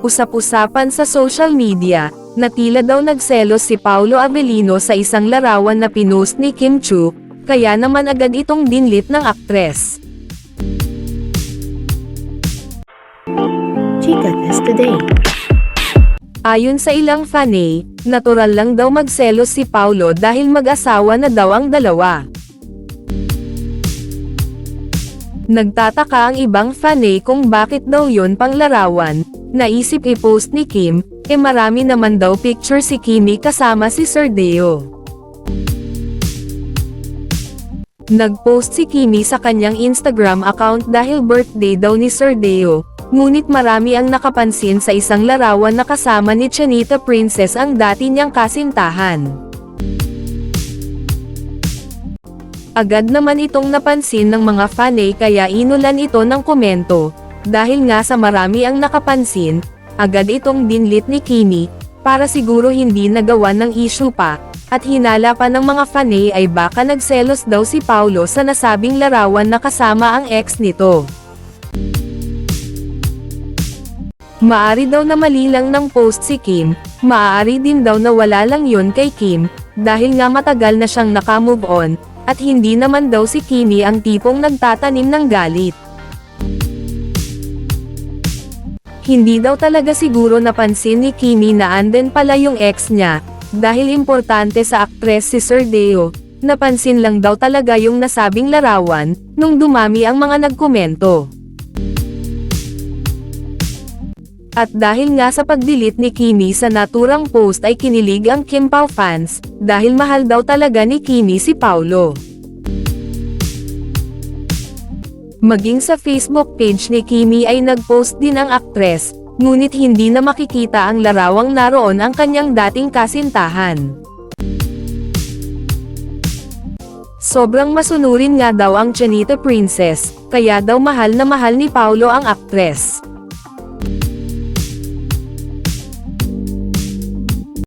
Usap-usapan sa social media, na tila daw nagselos si Paulo Avellino sa isang larawan na pinost ni Kim Chu, kaya naman agad itong dinlit ng aktres. Chika Test Today. Ayon sa ilang fanay, natural lang daw magselos si Paulo dahil mag-asawa na daw ang dalawa. Nagtataka ang ibang fanay kung bakit daw yon pang larawan, naisip i-post ni Kim, e marami naman daw picture si Kimi kasama si Sir Deo. Nag-post si Kimi sa kanyang Instagram account dahil birthday daw ni Sir Deo, ngunit marami ang nakapansin sa isang larawan na kasama ni Chanita Princess ang dati niyang kasintahan. Agad naman itong napansin ng mga fanay kaya inulan ito ng komento, dahil nga sa marami ang nakapansin, agad itong dinlit ni Kimi, para siguro hindi nagawa ng issue pa, at hinala pa ng mga fanay ay baka nagselos daw si Paulo sa nasabing larawan na kasama ang ex nito. Maari daw na mali lang ng post si Kim, maaari din daw na wala lang yun kay Kim, dahil nga matagal na siyang nakamove on, at hindi naman daw si Kimi ang tipong nagtatanim ng galit. Hindi daw talaga siguro napansin ni Kimi na anden pala yung ex niya, dahil importante sa aktres si Sir Deo, napansin lang daw talaga yung nasabing larawan, nung dumami ang mga nagkomento. At dahil nga sa pag-delete ni Kimi sa naturang post ay kinilig ang Kim Pao fans, dahil mahal daw talaga ni Kimi si Paulo. Maging sa Facebook page ni Kimi ay nag-post din ang aktres, ngunit hindi na makikita ang larawang naroon ang kanyang dating kasintahan. Sobrang masunurin nga daw ang Chanita Princess, kaya daw mahal na mahal ni Paulo ang aktres.